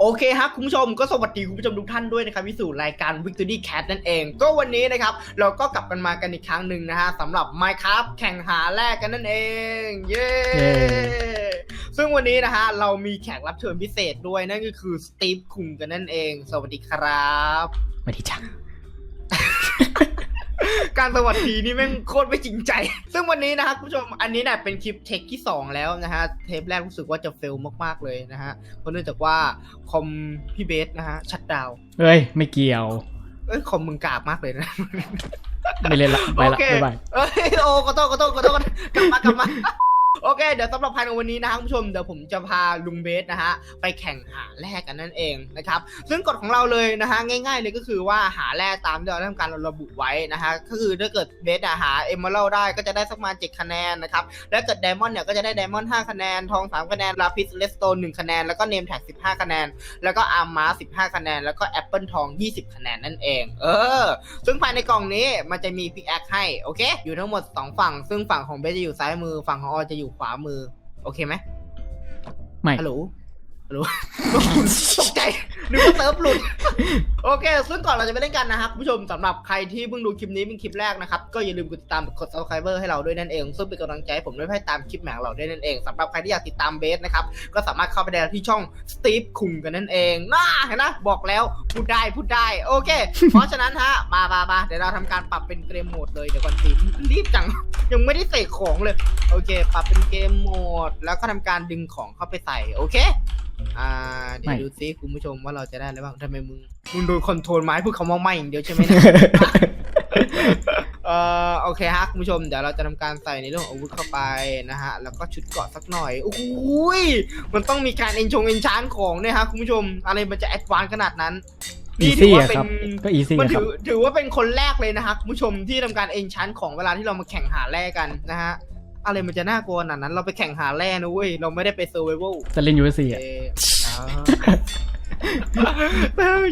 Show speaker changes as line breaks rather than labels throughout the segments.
โอเคครับคุณผู้ชมก็สวัสดีคุณผู้ชมทุกท่านด้วยนะครับวิสู่รายการ Victory Cat นั่นเอง ก็วันนี้นะครับ เราก็กลับกันมากันอีกครั้งหนึ่งนะฮะสำหรับ Minecraft แข่งหาแรกกันนั่นเอง เย้
เย้
ซึ่งวันนี้นะฮะเรามีแขกรับเชิญพิเศษด้วยนั่นก็คือสตีฟคุงกันนั่นเอง สวัสดีครับ
ไม่ได้จัง
การสวัสดีนี่แม่งโคตรไม่จริงใจ ซึ่งวันนี้นะครับคุณผู้ชมอันนี้เนี่ยเป็นคลิปเทคที่ 2 แล้วนะฮะ เทปแรกรู้สึกว่าจะเฟลมากๆเลยนะฮะ เพราะเนื่องจากว่าคอมพี่เบสนะฮะชัดดาวน์
เฮ้ย ไม่เกี่ยว
เอ้ยคอมมึงกากมากเลยนะ
ไม่เล่นละไป
โอ
ละ
เค
บ๊ายบาย
เอ้ยโอ้ขอโทษขอโทษขอโทษกลับมากลับมา โอเค เดี๋ยวสำหรับภายในวันนี้นะครับคุณผู้ชมเดี๋ยวผมจะพาลุงเบสนะฮะไปแข่งหาแร่กันนั่นเองนะครับซึ่งกฎของเราเลยนะฮะง่าย ๆ เลยก็คือว่าหาแร่ตามที่เราทำการระบุไว้นะฮะก็คือถ้าเกิดเบสหาเอมเมอรัลได้ก็จะได้สักประมาณ7คะแนนนะครับแล้วเกิดไดมอนด์เนี่ยก็จะได้ไดมอนด์5คะแนนทอง3คะแนนลาพิสเลสโตน1คะแนนแล้วก็เนมแท็ก15คะแนน แล้วก็อาร์มา15คะแนน แล้วก็แอปเปิลทอง20คะแนนนั่นเอง เออ ซึ่งภายในกล่องนี้มันจะมีพิกแอคให้โอเค อยู่ทั้งหมด2ฝั่ง ซึ่งฝั่งของเบสจะอยู่ซ้ายมือฝั่งของออจะอยู่ขวามือ โอเคไหม
ไม่
ฮัลโหลฮัลโหลตกใจ นึกว่าเซิร์ฟหลุด โอเค ซึ่งก่อนเราจะไปเล่นกันนะครับคุณผู้ชมสำหรับใครที่เพิ่งดูคลิปนี้เป็นคลิปแรกนะครับ ก็อย่าลืมกดติดตามกด subscriber ให้เราด้วยนั่นเอง ซึ่งเป็นกำลังใจให้ผมด้วยให้ตามคลิปแหมงเราด้วยนั่นเองสำหรับใครที่อยากติดตามเบสนะครับ ก็สามารถเข้าไปได้ที่ช่องสตีฟคุงกันนั่นเองน่าเห็นนะบอกแล้วพูดได้พูดได้โอเค เพราะฉะนั้นฮะมามามาเดี๋ยวเราทำการปรับเป็นเกมโหมดเลยเดี๋ยวก่อนสิรีบจังยังไม่ได้ใส่ของเลย โอเค ปรับเป็นเกมโหมด แล้วก็ทำการดึงของเข้าไปใส่โอเค อ่าเดี๋ยวดูซิคุณผู้ชมว่าเราจะได้อะไรบ้างทำไมมึงมึงโดนคอนโทรลไม้พูดคำว่าไม่อย่างเดียวใช่ไหมเนี่ย เอ่อโอเคฮะคุณผู้ชมเดี๋ยวเราจะทำการใส่ในเรื่องของอาวุธเข้าไปนะฮะแล้วก็ชุดเกราะสักหน่อยโอ้โหยมันต้องมีการเอนชงเอนชานของเนี่ยฮะคุณผู้ชมอะไรมันจะแอดวานซ์ขนาดนั้น
อี
นี่ถื
ซี่
ว่า
อะ
เป็
ครับ
น
ก็อีซี่
มัน
ครั
ถื
บ
อถือว่าเป็นคนแรกเลยนะฮะคุณผู้ชมที่ทำการเอนชันของเวลาที่เรามาแข่งหาแร่กันนะฮะอะไรมันจะน่ากลัวขนาดนั้น เราไปแข่งหาแร่นะเว้ยเราไม่ได้ไปเซอร์ไวเวล
จะเล่นยูเอสซี
เอ
อะ
อ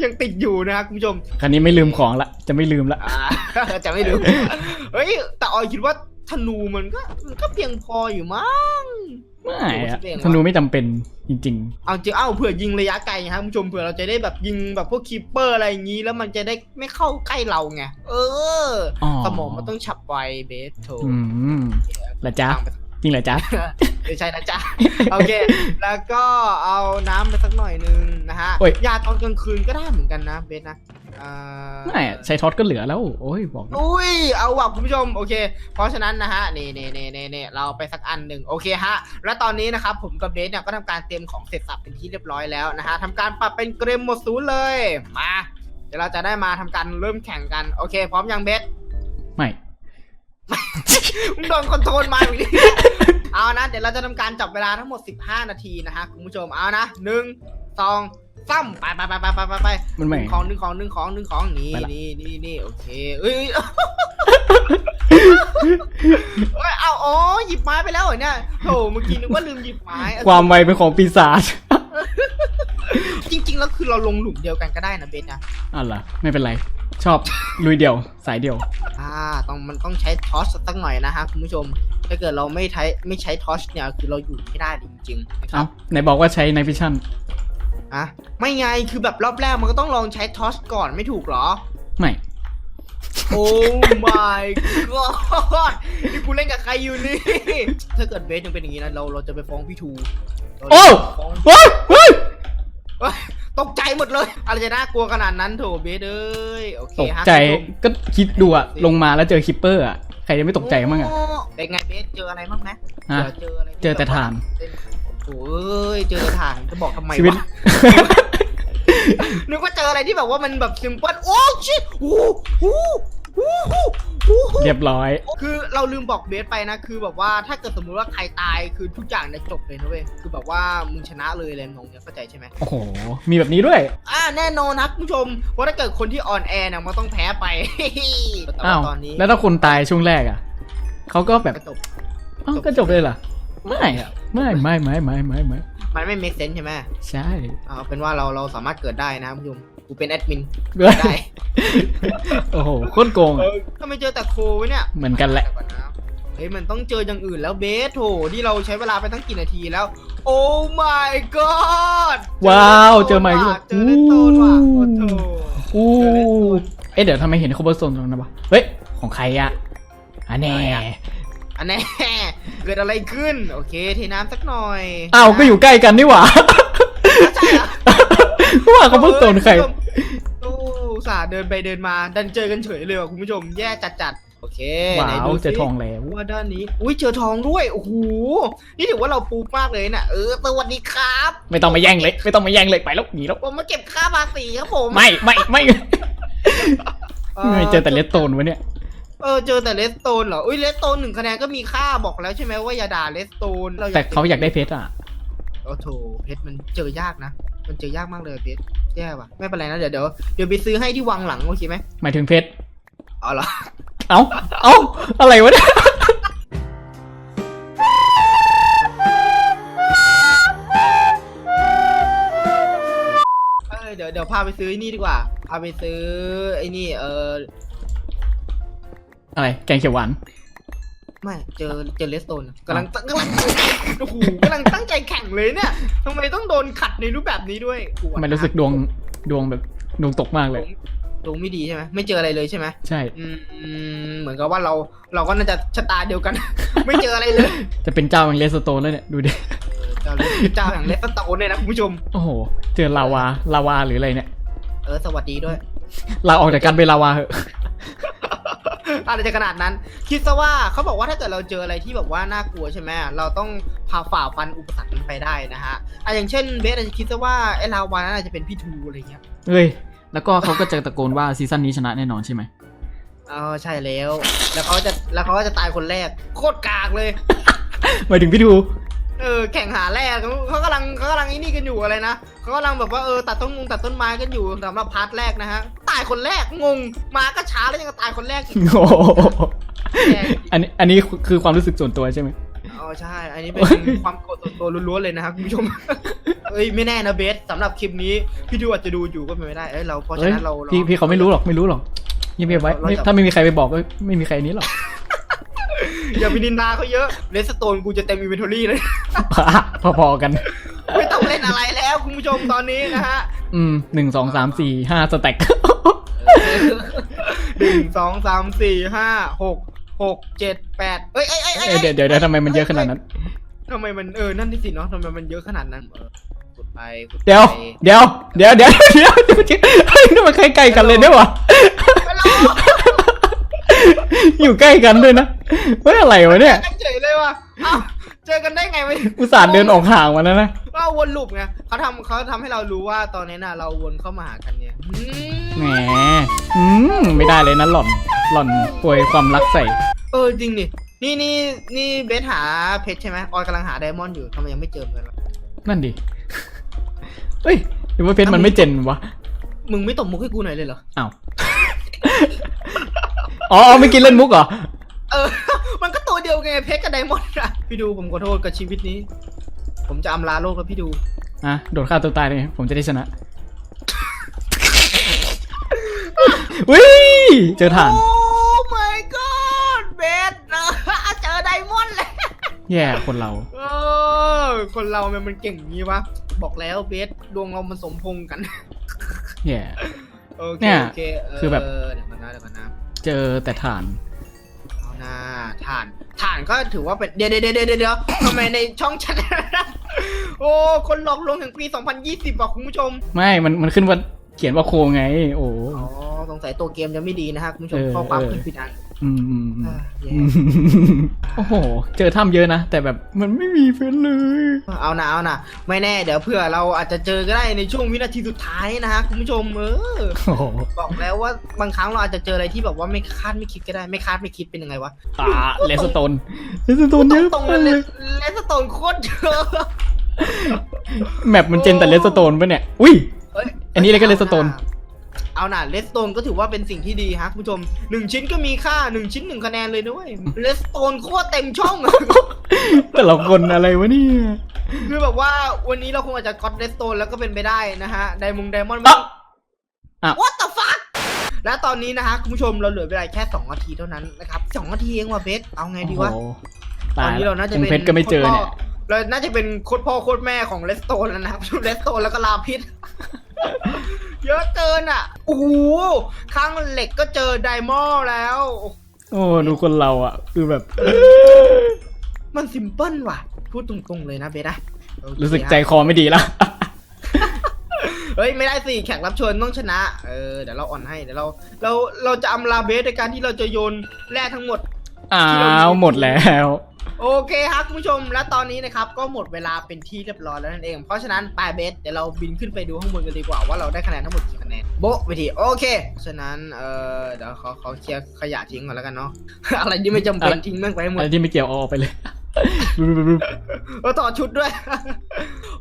ยังติดอยู่นะครับคุณผู้ชม
คันนี้ไม่ลืมของละ จะไม่ลืมละ
อ่าจะไม่ดูเฮ้ย แต่ออยคิดว่าธนูมันก็มันก็เพียงพออยู่มั้ง
ไม่อะ
เองวะ
ธนูไม่จำเป็นจริง
เอาจริงเอ้าเผื่อยิงระยะไกลครับคุณผู้ชมเผื่อเราจะได้แบบยิงแบบพวกคีปเปอร์อะไรอย่างนี้ แล้วมันจะได้ไม่เข้าใกล้เราไง เออ
ๆอ๋อ
สมองมันต้องฉับไวเบสโถ
อืมละจ๊ะจ ริงเหรอจ๊ะ
ไม่ใช่นะจ๊ะโอเค แล้วก็เอาน้ำไปสักหน่อยนึงนะฮะ
โอ้ย
ยาตอนกลางคืนก็ได้เหมือนกันนะเบสนะอ่า
ไม่อะใช้ท็อตก็เหลือแล้ว โอ้ยบอกเลย
อุ้ยเอาว่ะคุณผู้ชมโอเค เพราะฉะนั้นนะฮะนี่นี่นี่นี่นี่เราไปสักอันหนึ่งโอเคฮะ แล้วตอนนี้นะครับผมกับเบสเนี่ยก็ทำการเตรียมของเสร็จสับเป็นที่เรียบร้อยแล้วนะฮะทำการปรับเป็นเกรมหมดศูนย์เลยมา เดี๋ยวเราจะได้มาทำการเริ่มแข่งกันโอเค พร้อมยังเบส
ไม่
มึงโดนคอนโทรลมาอย่างนี้เอานะ เดี๋ยวเราจะทำการจับเวลาทั้งหมด 15 นาทีนะฮะคุณผู้ชมเอานะหนึ่งสองสามไปไปไปไปไปไปไป
มัน
ห
ไม่
นึ่งของหนึ่งของหนึ่งของหนึ่งของนี่
ไปละ
นี่นี่นี่โอเคเอ้ยเอ้ยเอาอ๋อหยิบไม้ไปแล้วเหรอเนี่ยโถเมื่อกี้นึกว่าลืมหยิบไม้เออ
ความไวเป็นของปีศาจ
จริง ๆ แล้วคือเราลงหลุมเดียวกันก็ได้นะเบสนะ
อะเหรอไม่เป็นไร ชอบลุยเดียวสายเดียว
อ่า ต้องมันต้องใช้ทอสสักหน่อยนะฮะคุณผู้ชม ถ้าเกิดเราไม่ใช้ไม่ใช้ทอสเนี่ยคือเราอยู่ไม่ได้จริงๆนะครั
เอ้า
บ
ไหนบอกว่าใช้ในพิชั่น
อะไม่ไงคือแบบรอบแรกมันก็ต้องลองใช้ทอสก่อนไม่ถูกเหรอ
ไม่
โอ้ my god นี่กูเล่นกับใครอยู่นี่ ถ้าเกิดเบสยังเป็นอย่างนี้นะเราเราจะไปฟ้องพี่ทูเรา
โอ้
จะฟ้อง
เฮ้ยเฮ้ย
เอ้ย ตกใจหมดเลย อะไรจะน่ากลัวขนาดนั้นโถเบสเอ้ยโอเค
ตก
ฮะ
ใจ
คุณผู้ชม
ก็คิดดูอะลงมาแล้วเจอคิปเปอร์อะใครจะไม่ตกใจมั่งอะ
โเป็นไงเบสเจออะไรบ้างไหม
ฮะ
เจออะไรที่
เจอแต่ถ่าน
โอ้ยเจอแต่ถ่านจะบอกทำไม
ชีวิต
วะ นึกว่าเจออะไรที่แบบว่ามันแบบซิมเปิลโอ้ชิโอ้โห โอ้โหโอ้โห
เรียบร้อย
คือเราลืมบอกเบสไปนะ คือแบบว่าถ้าเกิดสมมุติว่าใครตายคือทุกอย่างเนี่ยจบเลยนะเว้ย คือแบบว่ามึงชนะเลยเลยมองเนี่ยเข้าใจใช่ไหม
โอ้โห มีแบบนี้ด้วย
อ่าแน่นอนนะคุณผู้ชมว่าถ้าเกิดคนที่ออนแอร์เนี่ยมันต้องแพ้ไป แต่
อ้า
ว่าว ตอนนี้
แล้วถ้าคนตายช่วงแรกอะเขาก็แบบ
ก็จบ
อ้าวก็จบเลยเหรอ ไม่อะไม่ไม่ไม่ไม่ไม่ไม่
มันไม่ make sense ใช่ไหม
ใช่
เอาเป็นว่าเราเราสามารถเกิดได้นะคุณผู้ชมกูเป็นแอดมิน
เฮ้ย
ได้
โอ้โหโคตรโกงอะ
ถ้าไม่เจอแต่โคไว้เนี่ย
เหมือนกันแหละ
เดี๋ยวก่อนนะเฮ้ยมันต้องเจออย่างอื่นแล้วเบสโถที่เราใช้เวลาไปตั้งกี่นาทีแล้ว โอ้ my god
ว้าวเจอใหม่
ว่ะเจอเลสโตนว่ะโอ้โห
อู้
เจอเลสโตน
เอ๊ะเดี๋ยวทำไมเห็นโคเบอร์โซนตรงนั้นวะเฮ้ย ของใครอะอันแน่
อันแน่ เกิดอะไรขึ้น โอเคเทน้ำสักหน่อย
อ้าวก็อยู่ใกล้กันนี่หว่า
ใช่เหรอ
ว่าโคเบอร์โซนใคร
โอ้อุต สาห์เดินไปเดินมา ดันเจอกันเฉยเลยว่ะคุณผู้ชมแย่จัดๆโอเค
ว้า
ไหน
ว
ดู
เจอ
สิ
ทองแล้ว
ว่าด้านนี้ อุ้ยเจอทองด้วย โอ้โห นี่ถือว่าเราปูมากเลยนะเออ สวัสดีครับ
ไม่ต้องมาแย่งเลย ไม่ต้องมาแย่งเลยไปแล้วหนีแล้ว
ผมมาเก็บค่าภาษีครับผม
ไม่ไม่ไม่ไม่เจอแต่เลสโตนวะเนี่ย
เออ เจอแต่เลสโตนเหรอ อุ้ยเลสโตนหนึ่งคะแนนก็มีค่าบอกแล้วใช่ไหมว่าอย่าด่าเลสโตน
แต่เขาอยากได้เพชรอะ
โอ้โถเพชรมันเจอยากนะ มันเจอยากมากเลยเพชรแย่ว่ะไม่เป็นไรนะเดี๋ยวเดี๋ยวเดี๋ยวไปซื้อให้ที่วังหลังโอเคไหม
หมายถึงเพชร
เอาเหรอ
เอ้าเอ้าอะไรวะเนี่ย
เออเดี๋ยวเดี๋ยวพาไปซื้อไอ้นี่ดีกว่าพาไปซื้อไอ้นี่เออ
อะไรแกงเขียวหวาน
ไม่เจอเจอเลสโตนกำลังกำลังโอ้โหกำลังตั้งใจแข่งเลยเนี่ยทำไมต้องโดนขัดในรูปแบบนี้ด้วยกลัว
ทำไมรู้สึกดวงดวงแบบดวงตกมากเลย
ดวงไม่ดีใช่ไหมไม่เจออะไรเลยใช่ไหม
ใช่
อืมเหมือนกับว่าเราเราก็น่าจะชะตาเดียวกัน ไม่เจออะไรเลย
จะเป็นเจ้าแห่งเลสโตนแล้วเนี่ยดูดิ
เจ้าเจ้าแห่งเลสโตนเนี่ยนะคุณผู้ชม
โอ้โห เจอลาวาลาวาหรืออะไรเนี่ย
เออสวัสดีด้วย
ลาออกจากการเป็นลาวาเหอะ
อะไรจะขนาดนั้น คิดซะว่าเขาบอกว่าถ้าเกิดเราเจออะไรที่แบบว่าน่ากลัวใช่ไหมเราต้องพาฝ่าฟันอุปสรรคนั้นไปได้นะฮะอะอย่างเช่นเบสอาจจะคิดซะว่าไอ้ลาวานั้นอาจจะเป็นพี่ทูอะไรเงี้ย
เฮ้ยแล้วก็เขาก็จะตะโกนว่าซีซั่นนี้ชนะแน่นอนใช่ไหม
เออใช่แล้ว แล้วเขาจะแล้วเขาก็จะตายคนแรก โคตรกากเลย
หมายถึงพี่ดู
เออแข่งหาแรกเขาเขากำลังเขากำลังไอ้นี่กันอยู่อะไรนะเขากำลังแบบว่าเออตัดต้นมงตัดต้นไม้กันอยู่สำหรับพาร์ทแรกนะฮะตายคนแรกงงมาก็ช้าแล้วยังตายคนแรกอีก
โอ้โหอันนี้อันนี้คือความรู้สึกส่วนตัวใช่ไหม
อ๋อใช่ อันนี้เป็นความโกรธส่วนตัวล้วนๆเลยนะครับคุณผู้ชม เอ้ยไม่แน่นะเบสสำหรับคลิปนี้พี่ดูอาจจะดูอยู่ก็เป็นไม่ได้เอ้ยเราเพราะฉะ
เฮ้ย
นั้นเรา
พี่พี่เขาไม่รู้หรอกไม่รู้หรอกเงียบๆไว้ไม่ถ้าไม่มีใครไปบอกก็ไม่มีใครนี้หรอก
อย่าไปนินทาเขาเยอะเลสโตนกูจะเต็มอินเวนทอรี่เลย
พอๆกัน
ไม่ต้องเล่นอะไรแล้วคุณผู้ชมตอนนี้นะฮะ
อืมหนึ่งสองสามสี่ห้าสแต็ก
หนึ่งสองสามสี่ห้าหกหกเจ็ดแปดเอ้ยเอ้ยเอ้ย
เอ้ยเดี๋ยวเดี๋ยวเดี๋ยวทำไมมันเยอะขนาดนั้น
ทำไมมันเออนั่นที่สิเนาะทำไมมันเยอะขนาดนั้นเออขุดไปขุดไป
เดี๋ยวเดี๋ยวเดี๋ยวเดี๋ยวเดี๋ยวเดี๋ยวเดี๋ยวเฮ้ยนี่มันใกล้ๆกันเลยเนี่ยวะ
ไปร อ
อยู่ใกล้กันด้วยนะเฮ้ยอะไรวะเนี่ย
กันเฉยเลยว่ะอ้าวเจอกันได้ไงวะ
อุตส่าห์เดินออกห่างมาแล้วนะ
ก็วนลูปไงเขาทำเขาทำให้เรารู้ว่าตอนนี้น่ะเราวนเข้ามาหากันเนี่ยอื
แหม
ม
อืมไม่ได้เลยนะหล่อน หล่อนป่วยความรักใส่
เออจริงดินี่นี่นี่เบสหาเพชรใช่ไหมออยกำลังหาไดมอนด์อยู่ทำไมยังไม่เจอกันวะ
นั่นดิ เฮ้ยหรือว่าเพชรมันไม่เจนวะ
มึงไม่ตบมุกให้กูหน่อยเลยเหรอ
อ้าว อ๋ออ๋อไม่กินเล่นมุกเหรอ
เออ มันก็ตัวเดียวกันไงเพชรกับไดมอนด์อะพี่ดูผมขอโทษกับชีวิตนี้ ผมจะอำลาโลกแล้วพี่ดู
อะ โดดฆ่าตัวตายเลยผมจะได้ชนะวิเจอฐาน
โอ้ my god เบสนะเจอไดมอนด์เลย
แย่คนเรา
เออคนเรามันมันเก่งอย่างนี้วะ บอกแล้วเบสดวงเรามันสมพงษ์กัน
แย่
โอเค
เนี่ย
โอเคเคื
อแบบ
เดี๋ยวก่อนนะเดี๋ยวก่อนนะ
เจอแต่ฐาน
เอาหน้าถ่านถ่านก็ถือว่าเป็นเดี๋ยวเดี๋ยวเดี๋ยวเดี๋ยวเดี๋ยวทำไมในช่องแชท โอ้คนหลอกลวงแห่งปี 2020อะคุณผู้ชม
ไม่ มัน มันขึ้นว่าเขียนว่าโคไง โอ้
อ๋อส งสัยตัวเกมจะไม่ดีนะฮะคุณผู้ชม
เออ
ข้อความ
เออ
ขึ้นผิดอัน
อืมอืมอืม
อ่าแย่
อืมโอ้โห เจอถ้ำเยอะนะ แต่แบบมันไม่มีเฟนเลย
เอานะเอานะไม่แน่เดี๋ยวเผื่อเราอาจจะเจอก็ได้ในช่วงวินาทีสุดท้ายนะฮะคุณผู้ชมเออ
โอ้โห
บอกแล้วว่าบางครั้งเราอาจจะเจออะไรที่แบบว่าไม่คาดไม่คิดก็ได้ไม่คาดไม่คิดเป็นยังไงวะ
ตาเลสโตนเลสโตนเยอะ
ตรงๆ
มา
เล
ก
ยเลสโตนโคตรเยอะ
แมปมันเจนแต่เลสโตนปะเนี่ย อุ้ย
เอ้ย
อันนี้เลยก็ Redstone
เอาหน่ะเลสโตนก็ถือว่าเป็นสิ่งที่ดีฮะคุณผู้ชมหนึ่งชิ้นก็มีค่าหนึ่งชิ้นหนึ่งคะแนนเลยด้วยเลสโตนโคตรเต็มช่องอะ
แต่ละคนอะไรวะเนี่ย
คือแบบว่าวันนี้เราคงอาจจะก็อตเลสโตนแล้วก็เป็นไปได้นะฮะ ไดมงไดมอนด์
อะอะ
What the fuck และตอนนี้นะฮะ คุณผู้ชมเราเหลือเวลาแค่ 2 นาทีเท่านั้นนะครับ2นาทีเองว่ะเบสเอาไงดีวะ
โอ้โห
ต
ตา
อน
ย
นี้
แล้ว
เราน่าจะ
ยัง
เป็น
เพชรก็ไม่เจอเนี่ย
เราน่าจะเป็นโคตรพ่อโคตรแม่ของเลสโตนแล้วนะครับเลสโตนแล้วก็ลาพิษ เยอะเกินอะโอ้โหข้างเหล็กก็เจอไดมอนด์แล้ว
โอ้ดูคนเราอะ คือแบบ
มันซิมเพิลว่ะ พูดตรงๆเลยนะเบสอะโอเค
รู้สึกใจคอไม่ดีละ
เฮ้ย ไม่ได้สิ แขกรับเชิญต้องชนะ เออ เดี๋ยวเราอ่อนให้ เดี๋ยวเรา เรา เราจะอำลาเบสในการที่เราจะโยนแร่ทั้งหมด
อ้าว หมดแล้ว
โอเคครับคุณผู้ชมและตอนนี้นะครับก็หมดเวลาเป็นที่เรียบร้อยแล้วนั่นเอง เพราะฉะนั้นปลายเบสเดี๋ยวเราบินขึ้นไปดูข้างบนกันดีกว่าว่าเราได้คะแนนทั้งหมดกี่คะแนนโบ๊ะไปทีโอเคฉะนั้นเออเดี๋ยวขอขอเคลียร์ขยะทิ้งก่อนแล้วกันเนาะ อะไรที่ไม่จำเป็น
อะไร
ทิ้งแม่งไปให้หมด
อะไรที่ไม่เกี่ยวเอาออกไปเลย
เออต่อชุดด้วย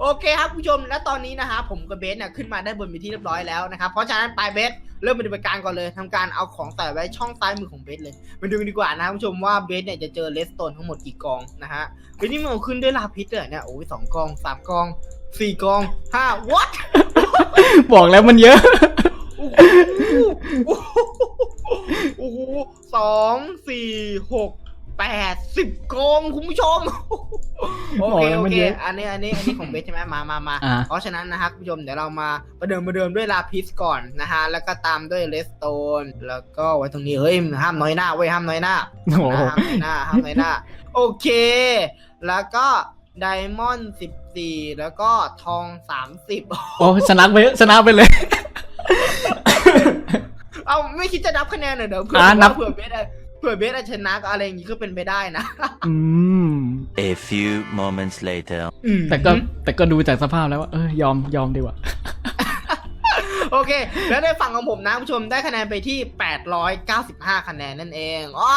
โอเคครับคุณผู้ชมและตอนนี้นะฮะผมกับเบสเนี่ยขึ้นมาได้บนเป็นที่เรียบร้อยแล้วนะครับเพราะฉะนั้นปลายเบส เริ่มปฏิบัติการก่อนเลยทำการเอาของใส่ไว้ช่องซ้ายมือของเบสเลยมาดูกันดีกว่านะครับคุณผู้ชมว่าเบสเนี่ยจะเจอเลสโตนทั้งหมดกี่กองนะฮะเบสนี่มันเอาขึ้นด้วยลาพิษเลยเนี่ยโอ้ยสองกองสามกองสี่กองห้า what
บอกแล้วมันเยอะ
โอ้โหโอ้โหโอ้โหสองสี่หก แปดสิบกองคุณผู้ชม โอ
บอก
เค
แล้ว
โอ
มัน
เค
เยอะ
อันนี้อันนี้อันนี้ของเบสใช่ไหมมามามา
อ่า
เพราะฉะนั้นนะครับคุณผู้ชมเดี๋ยวเรามาประเดิมประเดิมด้วยลาพิสก่อนนะฮะ แล้วก็ตามด้วยเลสโตน แล้วก็ไว้ตรงนี้เฮ้ยห้ามน้อยหน้าเว้ยห้ามน้อยหน้า
โอ้โห
ห้ามน้อยหน้าห้ามน้อยหน้า โอเค แล้วก็ไดมอนด์สิบสี่แล้วก็ทองสามสิบ
โอ้ชนะไปชนะไปเลย
เอาไม่คิดจะนับคะแนนหน่อยเดี๋ยวเผื่อ
อ่านับ
เผื่อเบสอะเผื่อเบสอะชนะก็อะไรอย่างงี้ก็เป็นไปได้นะ
อืม
A few moments later.
อืม
แต่ก็แต่ก็ดูจากสภาพแล้วว่าเออยอมยอมดีกว่า
โอเค แล้วในฝั่งของผมนะคุณผู้ชมได้คะแนนไปที่ 895 คะแนนนั่นเองอ้า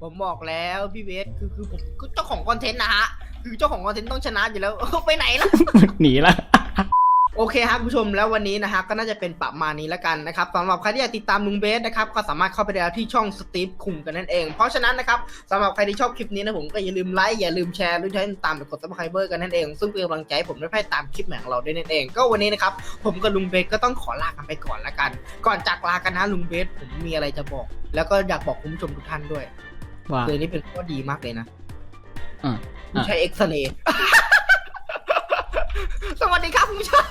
ผมบอกแล้วพี่เบสคือคือผมคือเจ้าของคอนเทนต์นะฮะ คือเจ้าของคอนเทนต์ต้องชนะอยู่แล้ว ไปไหนล่ะ
หนีละ
โอเคครับคุณผู้ชมแล้ววันนี้นะฮะก็น่าจะเป็นประมาณนี้แล้วกันนะครับสำหรับใครที่อยากติดตามลุงเบสนะครับก็สามารถเข้าไปได้ที่ช่องสตีฟคุมกันนั่นเอง เพราะฉะนั้นนะครับสำหรับใครที่ชอบคลิปนี้นะผมก็อย่าลืมไลค์อย่าลืมแชร์หรือใช้ตามไปกดซับสไครเบอร์กันนั่นเอง ซึ่งเป็นกำลังใจให้ผมได้ไปตามคลิปใหม่ของเราด้วยนั่นเอง ก็วันนี้นะครับผมกับลุงเบสก็ต้องขอลากันไปก่อนละกัน ก่อนจากลากันนะลุงเบสผมมีอะไรจะบอก แล้วก็อยากบอกคุณผู้ชมทุกท่านด้วย
ว่า
คือนี่เป็นข้อดีมากเลยนะ
อะ
ผมใช้เอ็กซเรย์ส วัสดีครับคุณผู้ชม